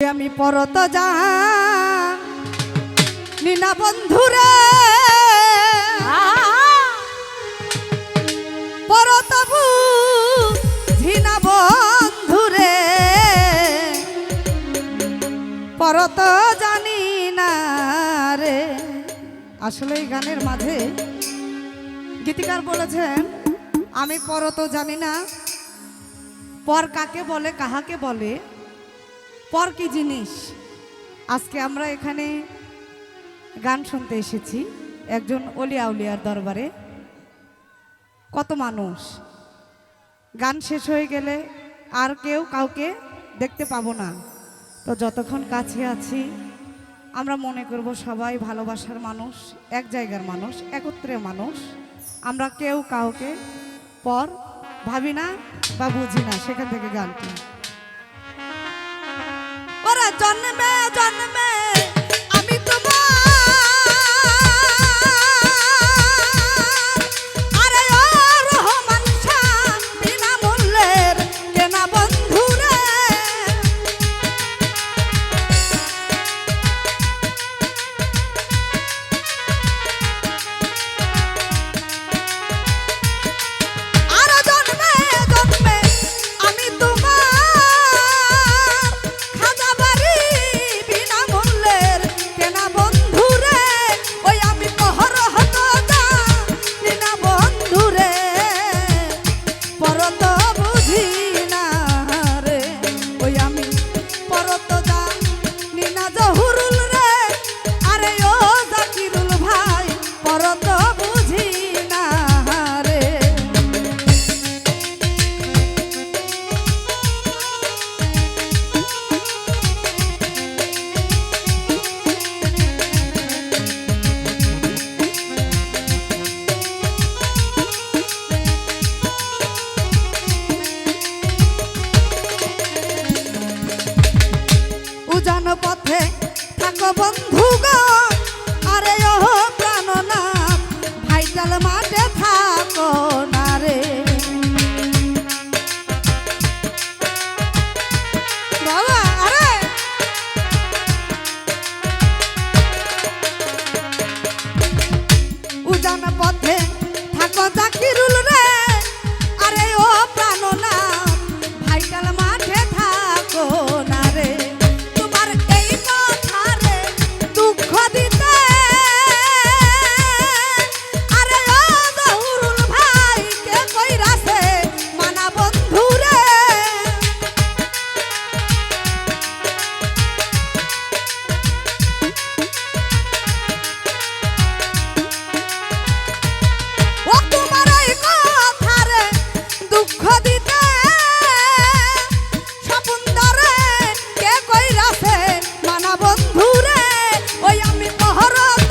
আমি পরত যা। নীনা বন্ধুরে পরত ঝিনা বন্ধুরে পরত জানি না রে। আসলে এই গানের মাঝে গীতিকার বলেছেন, আমি পরত জানি না। পর কাকে বলে, কাহাকে বলে? পর কি জিনিস। আজকে আমরা এখানে গান শুনতে এসেছি একজন অলিয়া উলিয়ার দরবারে। কত মানুষ। গান শেষ হয়ে গেলে আর কেউ কাউকে দেখতে পাবো না। তো যতক্ষণ কাছে আছি, আমরা মনে করব সবাই ভালোবাসার মানুষ, এক জায়গার মানুষ, একত্রে মানুষ। আমরা কেউ কাউকে পর ভাবি না বা বুঝি না সেখান থেকে গানটি। জন্মে জন্মে ওই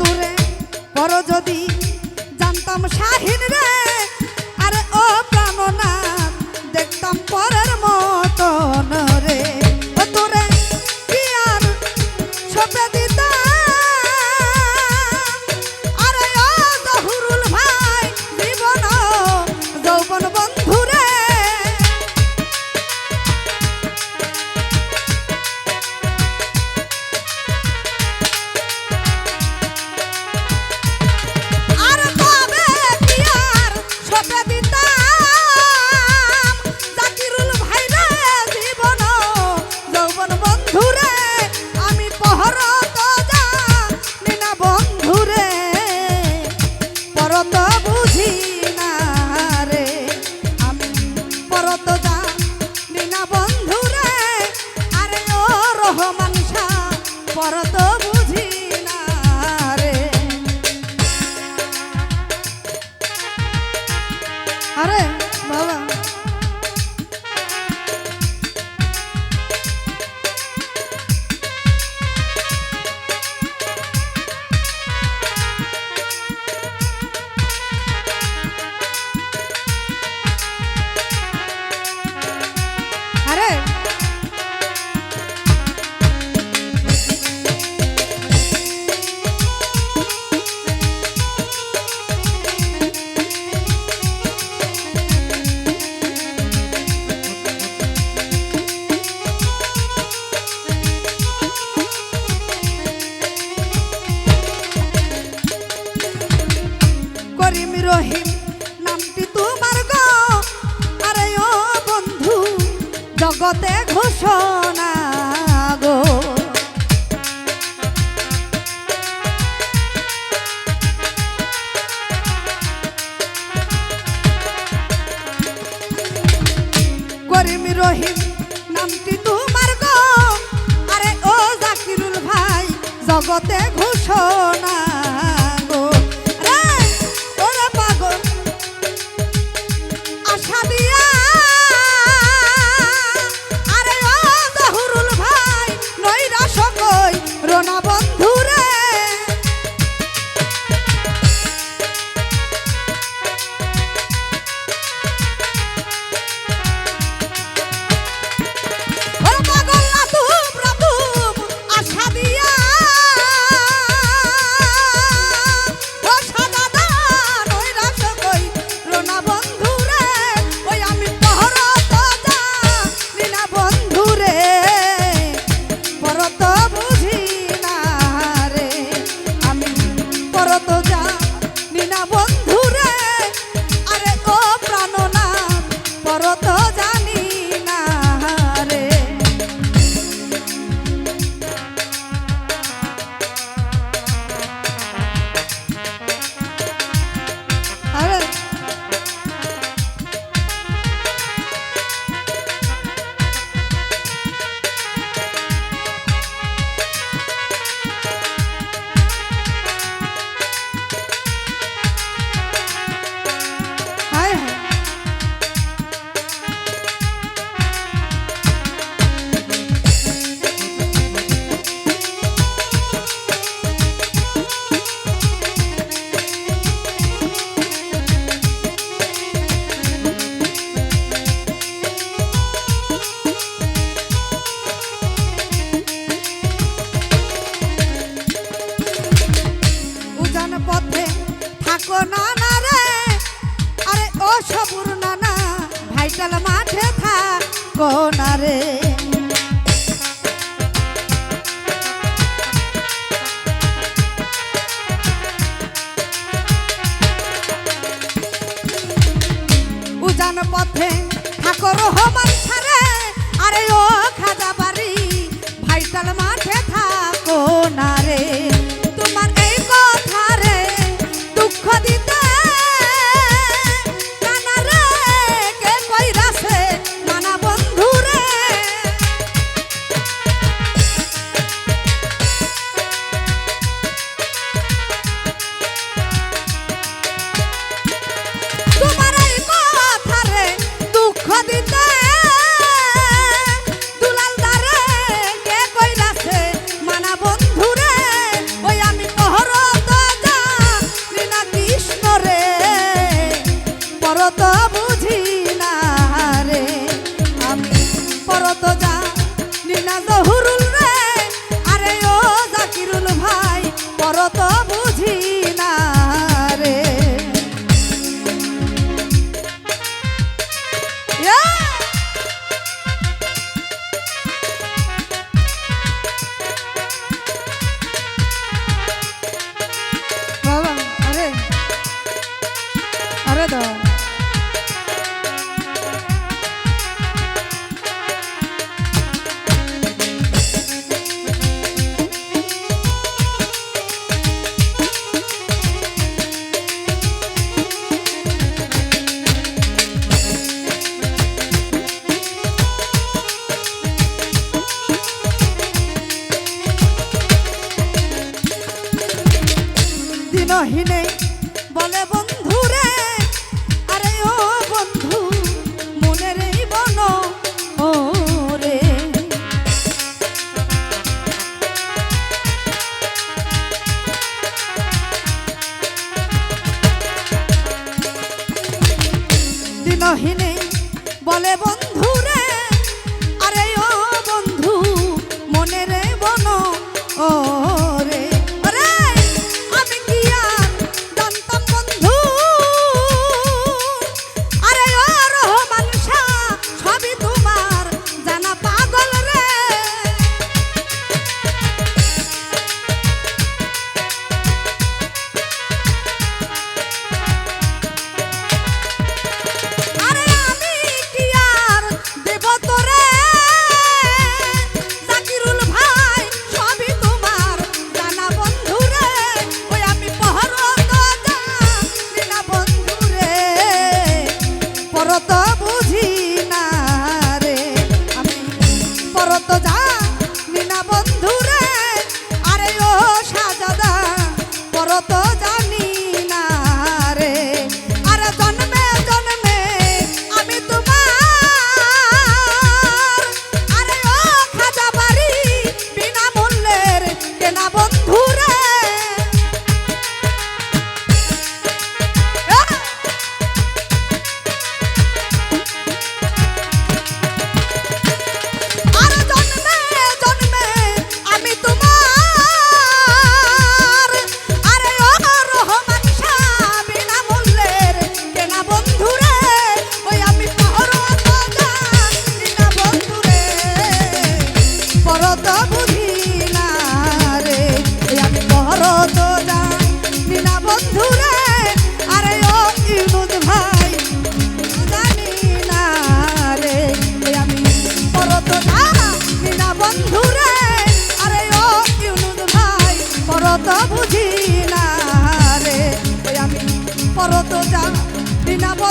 তোরে পর যদি জানতাম শাহিন রে। পথে থাকো না না রে। আরে ও সবুর নানা, ভাইটাল মাঠে থাকো না রে। উজান পথে থাকো রহমান আরে ও খাজা বাড়ি ভাইটাল মাঠে বুঝি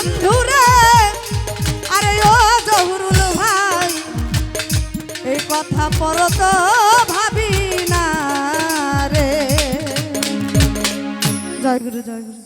বন্ধু রে আরে ও জহুরুল ভাই, এই কথা পর তো ভাবি না রে। জয় গুরু জয় গুরু।